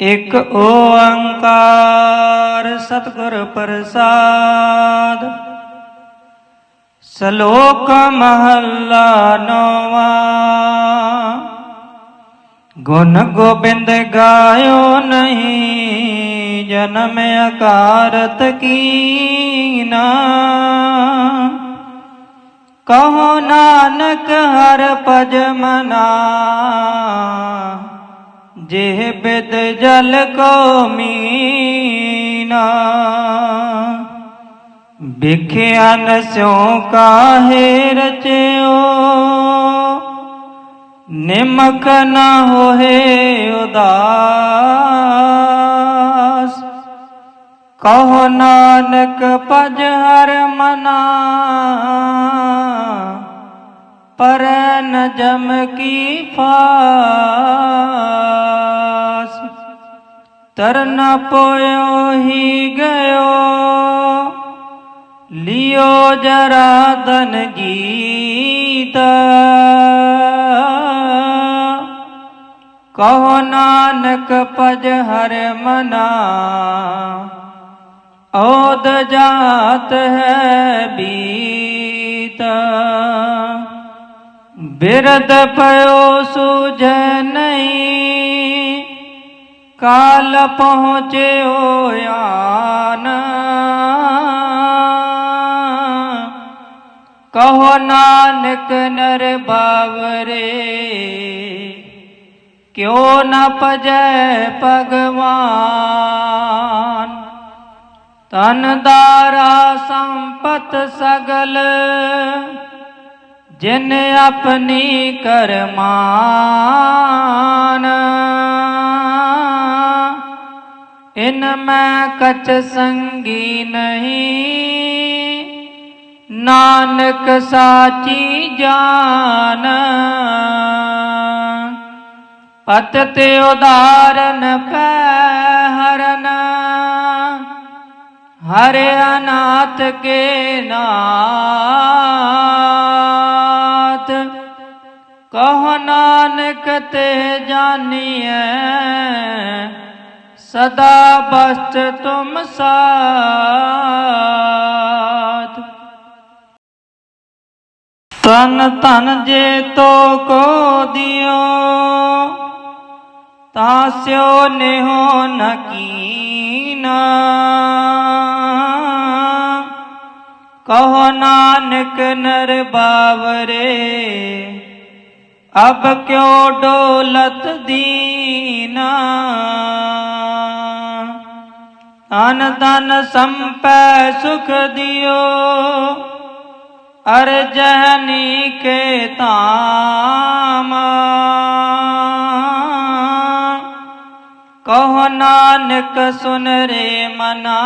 ਇਕ ਓੰਕਾਰ ਸਤਿਗੁਰ ਪ੍ਰਸਾਦ। ਸ਼ਲੋਕ ਮਹੱਲਾ ਨੌਵਾਂ। ਗੁਣ ਗੋਬਿੰਦ ਗਾਇਓ ਨਹੀਂ, ਜਨਮ ਅਕਾਰਤ ਕੀਨਾ। ਕਹੋ ਨਾਨਕ ਹਰ ਪਜ ਮਨਾ। ਜਿਹ ਬਿਦ ਜਲ ਕੋ ਮੀਨਾ, ਵਿਖਿਆ ਨਸਿਓ ਕਾਹੇ ਰਚਿਓ, ਨਿਮਕ ਨ ਹੋਏ ਉਦਾਸ। ਕਹੋ ਨਾਨਕ ਭਜ ਹਰ ਮਨਾ ਪਰ ਨ ਜਮ ਕੀ ਫਾਸ। ਤਰਨ ਪੋਇਓ ਹੀ ਗਇਓ। ਲਿਓ ਜਰਾ ਦਨ ਗੀਤ। ਕਹੋ ਨਾਨਕ ਪਜ ਹਰ ਮਨਾ। ਔਦ ਜਾਤ ਹੈ ਬੀਤ। ਬਿਰਦ ਪਇਓ ਸੂਝੈ ਨਹੀਂ, ਕਾਲ ਪਹੁੰਚਿਓ ਆਨ। ਕਹੋ ਨਾਨਕ ਨਰ ਬਾਵਰੇ, ਕਿਉ ਨ ਭਜੈ ਭਗਵਾਨ? ਤਨ ਦਾਰਾ ਸੰਪਤ ਸਗਲ ਜਿਨ ਆਪਣੀ ਕਰਮਾਨ, ਇਨ ਮੈਂ ਕਛ ਸੰਗੀ ਨਹੀਂ, ਨਾਨਕ ਸਾਚੀ ਜਾਨ। ਪਤ ਤੇ ਉਦਾਰਨ ਪੈ ਹਰਨ, ਹਰਿ ਅਨਾਥ ਕੇ ਨਾਥ ਨਾਨਕ ਤੇ ਸਦਾ ਬਸਤ ਤੁਮ ਸਾਥ। ਤਨ ਤਨ ਜੇ ਤੋ ਕੋ ਦਿਓ ਤਾਸਿਓ ਨਿਹੋ ਨਕੀਨਾ ਕਹੋ ਨਾਨਕ ਨਰ ਬਾਵਰੇ ਅਬ ਕਿਉ ਡੋਲਤ ਦੀਨਾ? ਅਨ ਤਨ ਸੰਪੈ ਸੁਖ ਦਿਓ ਅਰਜਨੀ ਕੇ ਤਾਮ ਕਹੋ ਨਾਨਕ ਸੁਨ ਰੇ ਮਨਾ,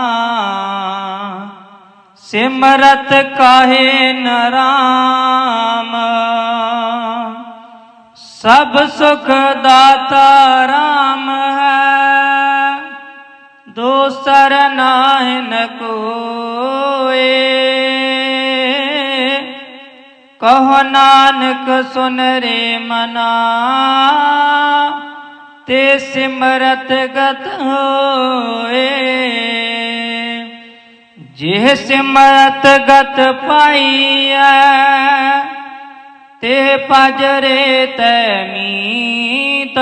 ਸਿਮਰਤ ਕਾਹੇ ਨਰਾਮ ਸਭ ਸੁਖ ਦਾਤਾ ਰਾਮ ਹੈ। ਦੂਸਰ ਨਾਹਿਨ ਕੋਏ। ਕਹੋ ਨਾਨਕ ਸੁਨ ਰੇ ਮਨਾ। ਤੇ ਸਿਮਰਤ ਗਤ ਹੋਏ। ਜਿਹ ਸਿਮਰਤ ਗਤ ਪਾਈਐ ਤੇ ਪਜਰੇ ਤੈ ਮੀਤ।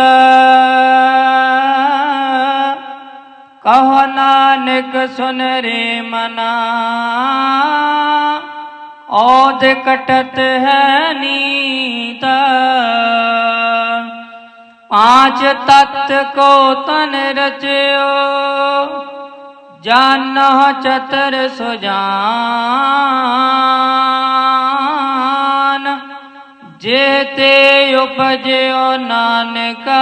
ਕਹੋ ਨਾਨਕ ਸੁਨ ਰੇ ਮਨਾ ਔਦ ਕਟਤ ਹੈ ਨੀਤ। ਪਾਂਚ ਤਤ ਕੋ ਤਨ ਰਚਿਓ ਜਾਨਹੁ ਚਤਰ ਸੁਜਾਨ। ਜੇ ਤੇ ਉਪਜਿਓ ਨਾਨਕਾ,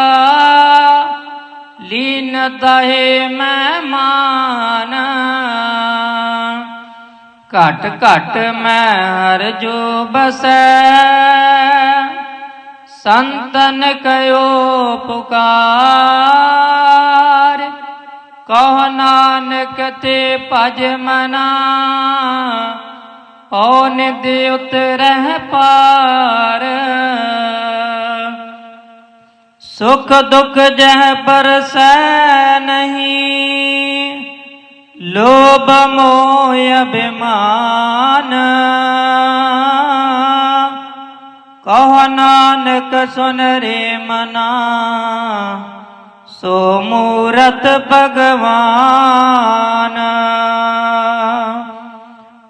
ਲੀਨ ਤਹੇ ਮਹਿਮਾਨ ਘਟ ਘਟ ਮੈਂ ਹਰ ਜੋ ਬਸੈ। ਸੰਤਨ ਕਯੋ ਪੁਕਾਰ। ਕਹ ਨਾਨਕ ਤੇ ਭਜ ਮਨਾ। ਓ ਨਿਦ ਉਤਰਹਿ ਪਾਰ। ਸੁਖ ਦੁਖ ਜਹ ਪਰਸੈ ਲੋਭ ਮੋਹ ਅਭਿਮਾਨ। ਕਹ ਨਾਨਕ ਸੁਨ ਰੇ ਮਨਾ। ਸੋ ਮੂਰਤ ਭਗਵਾਨ।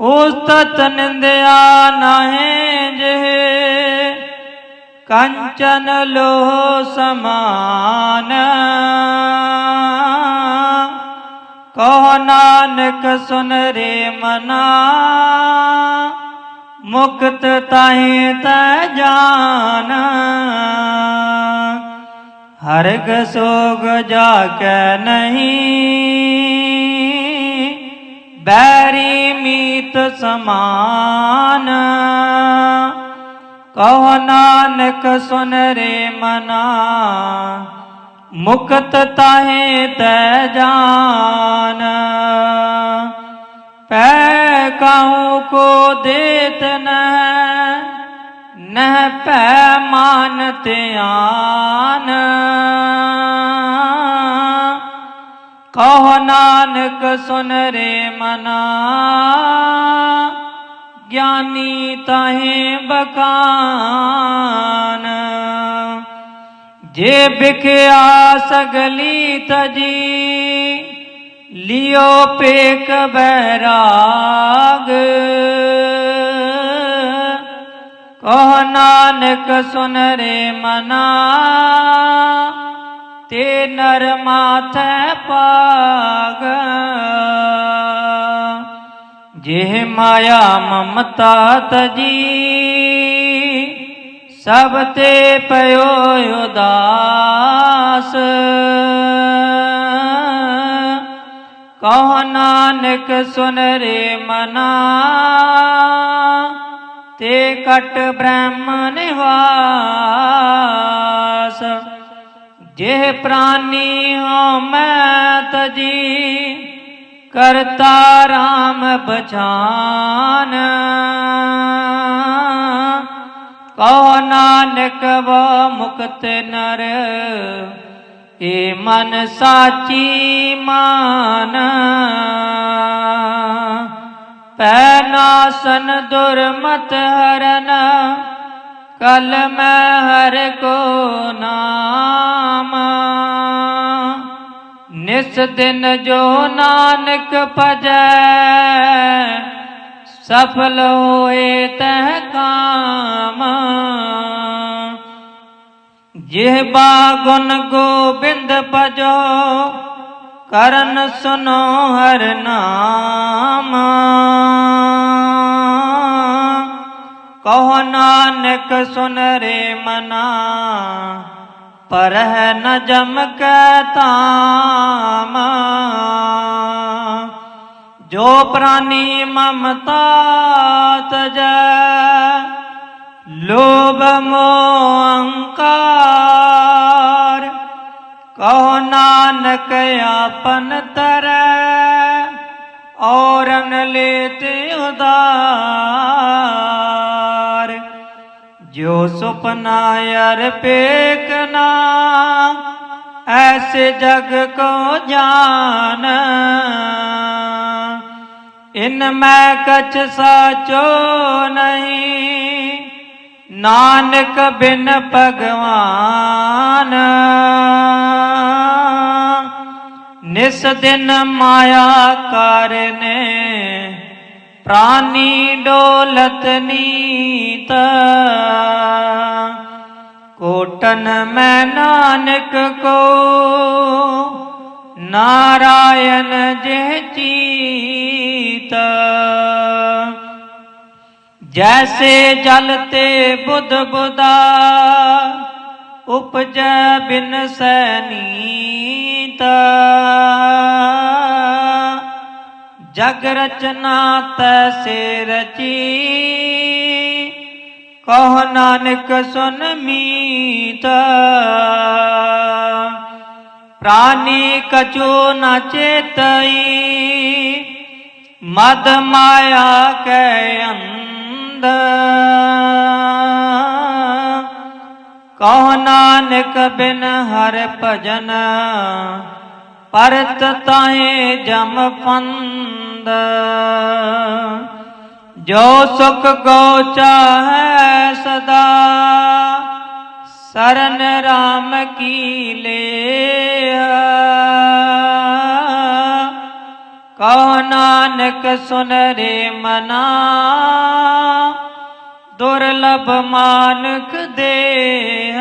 ਉਸਤਤ ਨਿੰਦਿਆ ਨਾਹੀ ਜਿਹ, ਕੰਚਨ ਲੋਹ ਸਮਾਨ। ਕਹੋ ਨਾਨਕ ਸੁਨ ਰੇ ਮਨਾ, ਮੁਕਤ ਤਾਹੇ ਤੈ ਜਾਨ। ਹਰਗ ਸੋਗ ਜਾ ਕੇ ਨਹੀਂ ਬੈਰੀ ਮੀਤ ਸਮਾਨ। ਕਹੋ ਨਾਨਕ ਸੁਨ ਰੇ ਮਨਾ, ਮੁਕਤ ਤਾਹੇ ਤੈ ਜਾਨ। ਪੈ ਕਾਹੂ ਕੋ ਦੇਤ ਨਹਿ ਨਹਿ ਭੈ ਮਾਨ ਧਿਆਨ। ਨਾਨਕ ਸੁਨ ਰੇ ਮਨਾ, ਗਿਆਨੀ ਤਾਹੇ ਬਕਾਨ ਜੇ ਬਿਖਿਆ ਸਗਲੀ ਤਜੀ, ਲਿਓ ਪੇਕ ਬੈਰਾਗ। ਕਹ ਨਾਨਕ ਸੁਨ ਰੇ ਮਨਾ ਤੇ ਨਰ ਮਾਥੈ ਪਾਗ ਜਿਹ ਮਾਇਆ ਮਮਤਾ ਤਜੀ, ਸਭ ਤੇ ਪਇਓ ਉਦਾਸ। ਕਹ ਨਾਨਕ ਸੁਨ ਰੇ ਮਨਾ, ਤੇ ਕਟ ਬ੍ਰਹਮ ਨਿਵਾਸ। ਜੇ ਪ੍ਰਾਨੀ ਹੋ ਮੈਂ ਤਜੀ, ਕਰਤਾ ਰਾਮ ਬਚਾਨ ਕਹੋ ਨਾਨਕ ਵ ਮੁਕਤ ਨਰ, ਏ ਮਨ ਸਾਚੀ ਮਾਨ। ਪੈ ਨਾਸਨ ਦੁਰਮਤ ਹਰਨ ਕਲ ਮੈਂ ਹਰ ਕੋ ਨਾਮ। ਨਿਸ ਦਿਨ ਜੋ ਨਾਨਕ ਭਜੈ, ਸਫਲ ਹੋਏ ਤਹ ਕਾਮ। ਜਿਹਬਾ ਗੁਣ ਗੋਬਿੰਦ ਭਜੋ, ਕਰਨ ਸੁਨੋ ਹਰ ਨਾਮ। ਕਹੋ ਨਾਨਕ ਸੁਨ ਰੇ ਮਨਾ ਪਰ ਹੈ ਨ ਜਮ ਕੈ ਤਾਮ ਜੋ ਪ੍ਰਾਨੀ ਮਮਤਾ ਤਜੈ, ਲੋਭ ਮੋਹ ਅਹੰਕਾਰ ਕਹੋ ਨਾਨਕ ਆਪਨ ਤਰੈ, ਔਰਨ ਲੇਤੇ ਉਦਾਰ। ਸੁਪਨਾ ਅਰ ਪੇਕਨਾ ਐਸੇ ਜਗ ਕੋ ਜਾਨ। ਇਨ ਮੈਂ ਕਛ ਸਾਚੋ ਨਹੀਂ, ਨਾਨਕ ਬਿਨ ਭਗਵਾਨ। ਨਿਸ ਦਿਨ ਮਾਇਆ ਕਰਨੇ ਪ੍ਰਾਨੀ ਡੋਲਤ ਨੀਤ। ਕੋਟਨ ਮੈਂ ਨਾਨਕ ਕੋ। ਨਾਰਾਇਣ ਜਿਹ ਚੀਤ। ਜੈਸੇ ਜਲ ਤੇ ਬੁੱਧ ਬੁਦਾ। ਉਪਜੈ ਬਿਨ ਸੈਨੀਤ ਜਗ ਰਚਨਾ ਤੈਸੇ ਰਚੀ ਕਹ ਨਾਨਕ ਸੁਨ ਮੀਤ। ਪ੍ਰਾਨੀ ਕਛੂ ਨ ਚੇਤਈ। ਮਦ ਮਾਇਆ ਕੈ ਅੰਧ। ਕਹ ਨਾਨਕ ਬਿਨ ਹਰ ਭਜਨ। ਪਰਤ ਤਾਏ ਜਮ ਫੰਦ ਜੋ ਸੁਖ ਕੋ ਚਾਹੈ ਸਦਾ, ਸਰਨ ਰਾਮ ਕੀ ਲੇ ਕਹੋ ਨਾਨਕ ਸੁਨ ਰੇ ਮਨਾ, ਦੁਰਲਭ ਮਾਨਕ ਦੇਹ।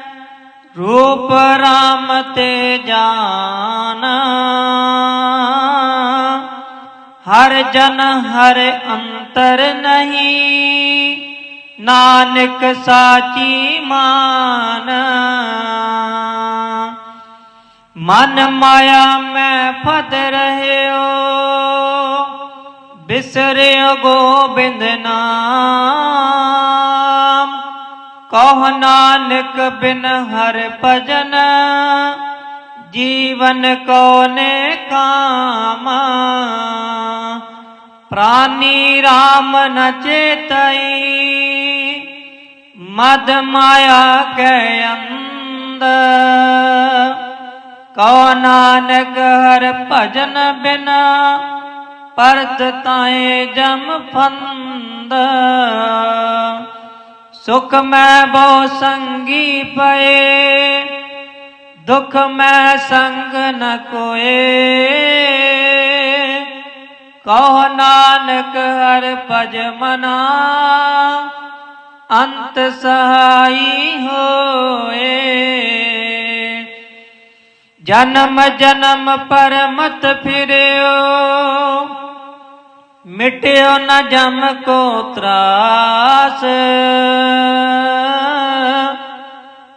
ਰੂਪ ਰਾਮ ਤੇ ਜਾਨ। ਹਰ ਜਨ ਹਰ ਅੰਤਰ ਨਹੀਂ, ਨਾਨਕ ਸਾਚੀ ਮਾਨ। ਮਨ ਮਾਇਆ ਮੈਂ ਫਤ ਰਹਿਓ, ਬਿਸਰਿਓ ਗੋਬਿੰਦ ਨਾਮ। ਕਹ ਨਾਨਕ ਬਿਨ ਹਰ ਭਜਨ, ਜੀਵਨ ਕੋਨੇ ਕਾਮ। ਪ੍ਰਾਨੀ RAM ਨ ਚੇਤਈ, ਮਦ ਮਾਇਆ ਕੈ ਅੰਦ ਕਉ ਨਾਨਕ ਹਰ ਭਜਨ ਬਿਨਾ, ਪਰਤ ਤਾਏ ਜਮ ਫੰਦ। ਸੁਖ ਮੈਂ ਬਹੁ ਸੰਗੀ ਪਏ, ਦੁਖ ਮੈਂ ਸੰਗ ਨ ਕੋਏ। ਕਹੋ ਨਾਨਕ ਹਰ ਭਜ ਮਨਾ, ਅੰਤ ਸਹਾਈ ਹੋਏ। ਜਨਮ ਜਨਮ ਪਰਮਤ ਫਿਰਿਓ ਮਿਟਿਓ ਨਾ ਜਮ ਕੋ ਤਰਾਸ।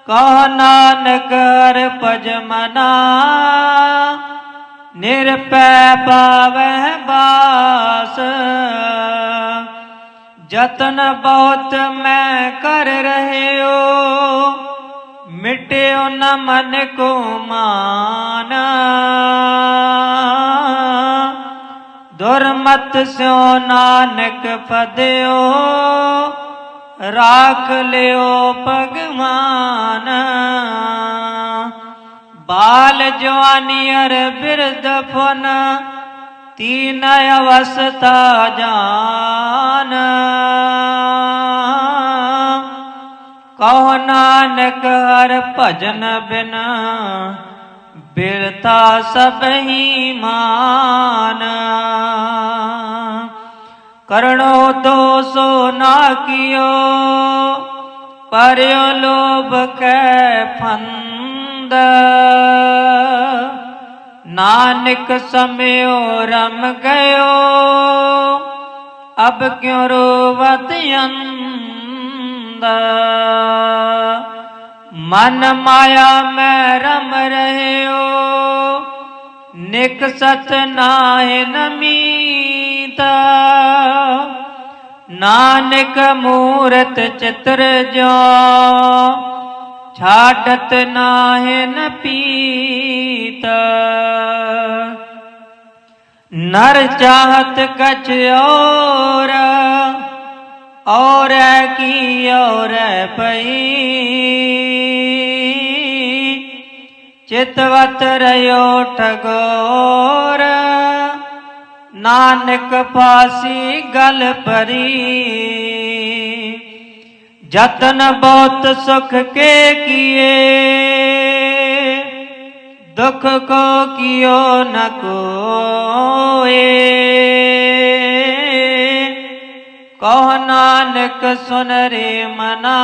ਕਹ ਨਾਨਕ ਹਰ ਮਨਾ। ਨਿਰਪੈ ਪਾਵਹਿ ਬਾਸ। ਜਤਨ ਬਹੁਤ ਮੈਂ ਕਰ ਰਹਿਓ। ਮਿਟਿਓ ਨ ਮਨ ਕੋ ਮਾਨ। ਦੁਰਮਤ ਸਿਓ ਨਾਨਕ ਫਦਿਓ ਰਾਖ ਲਿਓ ਭਗਵਾਨ। ਬਾਲ ਜਵਾਨੀ ਅਰ ਬਿਰਧ ਫਨ, ਤੀਨ ਅਵਸਥਾ ਜਾਨ। ਕਹੋ ਨਾਨਕ ਹਰ ਭਜਨ ਬਿਨ ਬਿਰਤਾ ਸਭ ਹੀ ਮਾਨ। ਕਰਣੋ ਦੋਸੋ ਨਾ ਕਿਓ, ਪਰਿਓ ਲੋਭ ਕੈ ਫੰਦ। ਨਾਨਕ ਸਮਿਓ ਰਮ ਗਇਓ, ਅਬ ਕਿਉ ਰੋਵਤ ਅੰਦ ਮਨ ਮਾਇਆ ਮੈਂ ਰਮ ਰਹਿਓ, ਨਿਕ ਸਤ ਨਾਹਿ ਨਮੀਤ ਨਾਨਕ ਮੂਰਤ ਚਿਤਰ ਜੋ ਛਾਡਤ ਨਾਹਿ ਨ ਪੀਤ। ਨਰ ਚਾਹਤ ਕਛ ਔਰ ਔਰ ਕੀ ਔਰ ਪਈ ਚਿਤਵਤ ਰਿਓ ਠਗੋਰ ਨਾਨਕ ਪਾਸੀ ਗਲ ਪਰੀ ਜਤਨ ਬਹੁਤ ਸੁਖ ਕੇ ਕੀਏ, ਦੁਖ ਕੋ ਕਿਓ ਨ ਕੋਏ। ਕਹ ਨਾਨਕ ਸੁਨ ਰੇ ਮਨਾ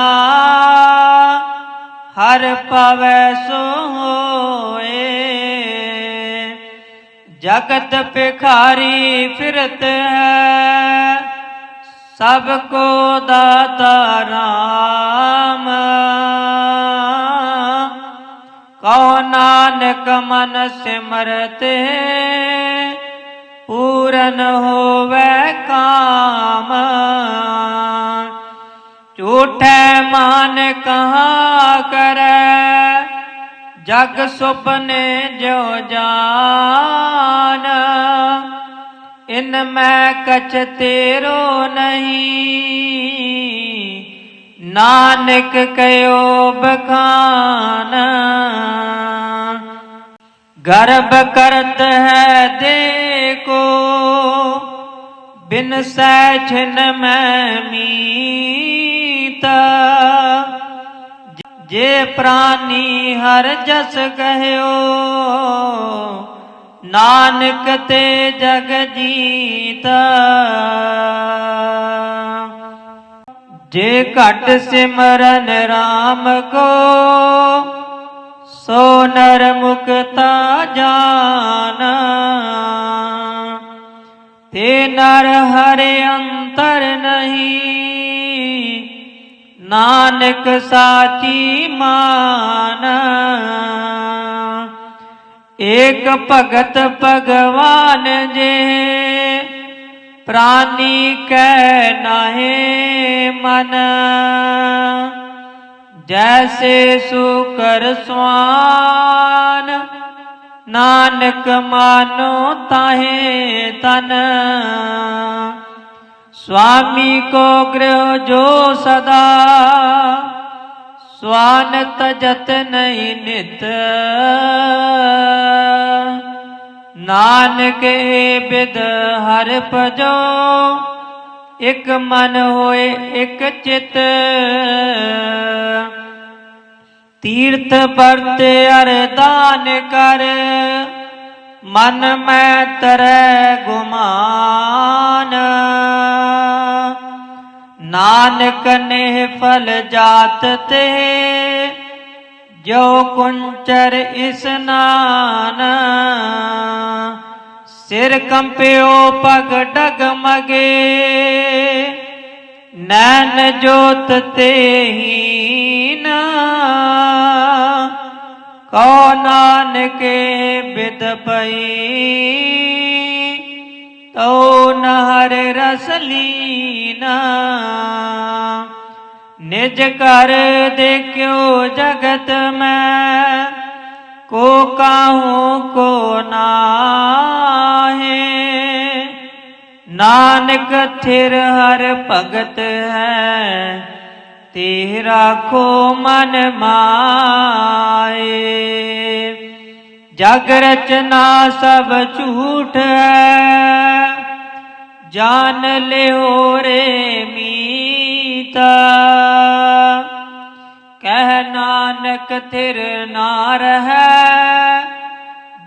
ਹਰ ਪਵੈ ਸੋ ਹੋਏ ਜਗਤ ਭਿਖਾਰੀ ਫਿਰਤ ਹੈ, ਸਭ ਕੋ ਦਾਤਾ ਰਾਮ। ਕਹੋ ਨਾਨਕ ਮਨ ਸਿਮਰਤੇ, ਪੂਰਨ ਹੋਵੇ ਕਾਮ। ਝੂਠੈ ਮਾਨ ਕਹਾ ਕਰੈ। ਜਗ ਸੁਪਨੇ ਜੋ ਜਾਨ। ਇਨ ਮੈਂ ਕਛ ਤੇਰੋ ਨਹੀਂ। ਨਾਨਕ ਕਯੋ ਬਖਾਨ। ਗਰਭ ਕਰਤ ਹੈ ਦੇਖੋ। ਬਿਨ ਸੈਛਨ ਮੈਂ ਮੀ ਮੀਤ ਜੇ ਪ੍ਰਾਨੀ ਹਰ ਜਸ ਕਹਿਓ, ਨਾਨਕ ਤੇ ਜਗ ਜੀਤ। ਜੇ ਘਟ ਸਿਮਰਨ RAM ਕੋ, ਸੋ ਨਰ ਮੁਕਤਾ ਜਾਨਾ। ਤੇ ਨਰ ਹਰੇ ਅੰਤਰ ਨਹੀਂ ਨਾਨਕ ਸਾਚੀ ਮਾਨ। ਏਕ ਭਗਤ ਭਗਵਾਨ ਜੇ, ਪ੍ਰਾਨੀ ਕੈ ਨਾਹੇ ਮਨ। ਜੈਸੇ ਸੁਕਰ ਸਵਾਨ, ਨਾਨਕ ਮਾਨੋ ਤਾਹੇ ਤਨ। ਸੁਆਮੀ ਕੋ ਗ੍ਰਹ ਜੋ ਸਦਾ ਸਵਾਨ ਤਜਤ ਨਹੀਂ ਨਿਤ ਨਾਨਕ ਏ ਬਿਦ ਹਰ ਭਜੋ ਇਕ ਮਨ ਹੋਏ ਇਕ ਚਿਤ ਤੀਰਥ ਪਰਤ ਅਰਦਾਨ ਕਰ ਮਨ ਮੈਂ ਤਰੈ ਗੁਮਾਨ ਨਾਨਕ ਨੇ ਫਲ ਜਾਤ ਤੇ, ਜੋ ਕੁੰਚਰ ਇਸਨਾਨ ਸਿਰ ਕੰਪਿਓ ਪਗ ਡਗਮਗੇ, ਨੈਣ ਜੋਤ ਤੇ ਹੀਨ। ਕੋ ਨਾਨਕੇ ਬਿਦ ਪਈ। ਤੋ ਨਹਰ ਰਸ ਲੀਨਾ ਨਿਜ ਕਰ ਦੇਖਿਓ ਜਗਤ ਮੈਂ, ਕੋ ਕਾਹੂ ਕੋ ਨਾਹੇ। ਨਾਨਕ ਥਿਰ ਹਰ ਭਗਤ ਹੈ ਤੇ ਰਾਖੋ ਮਨ ਮਾਏ। ਜਗ ਰਚਨਾ ਸਭ ਝੂਠ ਹੈ। ਜਾਨ ਲਿਓ ਰੇ ਮੀਤਾ। ਕਹਿ ਨਾਨਕ ਥਿਰ ਨਾਰ ਰਹੈ,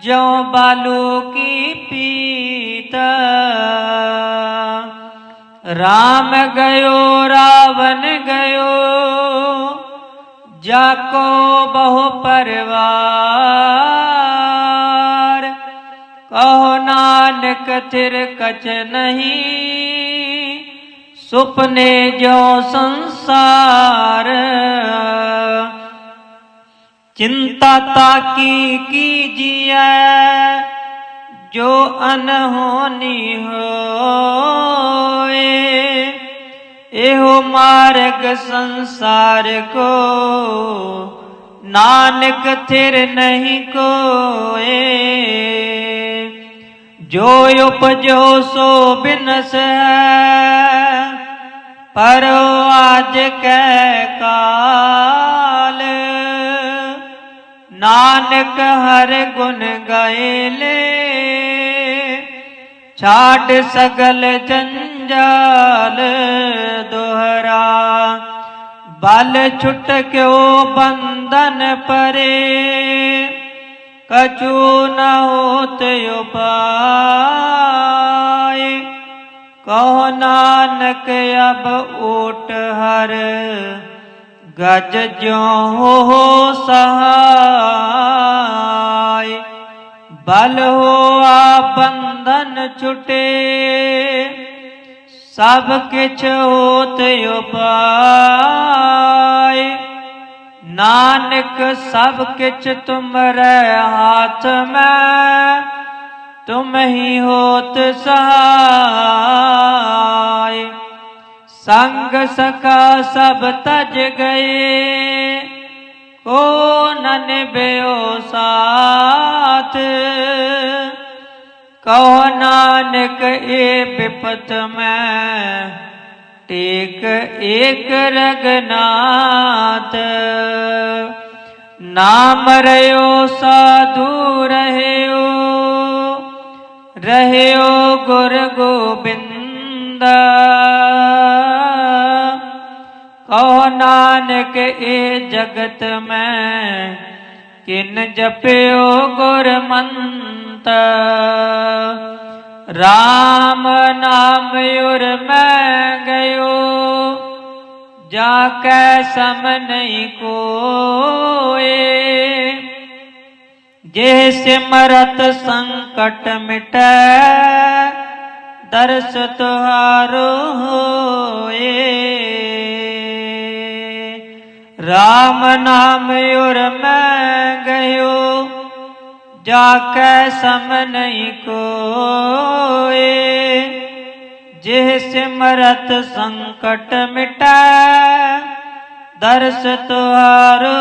ਜਿਉ ਬਾਲੂ ਕੀ ਪੀਤ। ਰਾਮ ਗਇਓ, ਰਾਵਣ ਗਇਓ ਜਾਕੋ ਬਹੁ ਪਰਵਾ ਕਹੋ ਨਾਨਕ ਥਿਰ ਕਛ ਨਹੀਂ, ਸੁਪਨੇ ਜੋ ਸੰਸਾਰ। ਚਿੰਤਾ ਤਾਕੀ ਕੀਜੀਐ ਜੋ ਅਨਹੋਨੀ ਹੋਏ। ਇਹੋ ਮਾਰਗ ਸੰਸਾਰ ਕੋ, ਨਾਨਕ ਥਿਰ ਨਹੀਂ ਕੋਏ। ਜੋ ਉਪਜੋ ਸੋ ਬਿਨਸ ਹੈ ਪਰ ਆਜ ਕੈ ਕਾਲ। ਨਾਨਕ ਹਰ ਗੁਣ ਗਾਇਲੇ ਛਾਟ ਸਗਲ ਜੰਜਾਲ ਦੁਹਰਾ। ਬਲ ਛੁਟ ਕਿਉ ਬੰਧਨ ਪਰੇ ਕਛੂ ਨ ਹੋਤ ਉਪਾਏ ਕਹੋ ਨਾਨਕ ਅਬ ਓਟ ਹਰ, ਗਜ ਜਿਉ ਹੋ ਸਹਾਈ ਬਲ ਹੋਆ ਬੰਧਨ ਛੁਟੇ, ਸਭ ਕਿਛ ਹੋਤ ਉਪਾਏ ਨਾਨਕ ਸਭ ਕਿਛ ਤੁਮਰੇ ਹਾਥ ਮੈਂ, ਤੁਮ ਹੀ ਹੋਤ ਸਹਾਈ ਸੰਗ ਸਕਾ ਸਭ ਤਜ ਗਏ, ਕੋ ਨਨ ਬਿਓ ਸਾਥ। ਕਹੋ ਨਾਨਕ ਏ ਬਿਪਤ ਮੈਂ ਏਕ ਏਕ ਰਗਨਾਥ। ਨਾਮ ਰਿਓ ਸਾਧੂ ਰਹਿਓ ਰਹਿਓ ਗੁਰ ਗੋਬਿੰਦ। ਕਹੋ ਨਾਨਕ ਇਹ ਜਗਤ ਮੈਂ, ਕਿਨ ਜਪਿਓ ਗੁਰ ਮੰਤ। RAM ਨਾਮ ਉਰ ਮੈਂ ਜਾ ਕੈ ਸਮ ਨਹੀਂ ਕੋਏ। ਜੇ ਸਿਮਰਤ ਸੰਕਟ ਮਿਟੈ, ਦਰਸ ਤੁਹਾਰੋ ਹੋਏ। RAM ਨਾਮ ਉਰ ਮੈਂ ਗਇਓ ਜਾ ਕੈ ਸਮ ਨਹੀਂ ਕੋਏ। ਜਿਹ ਸਿਮਰਤ ਸੰਕਟ ਮਿਟੈ ਦਰਸ ਤੁਹਾਰੋ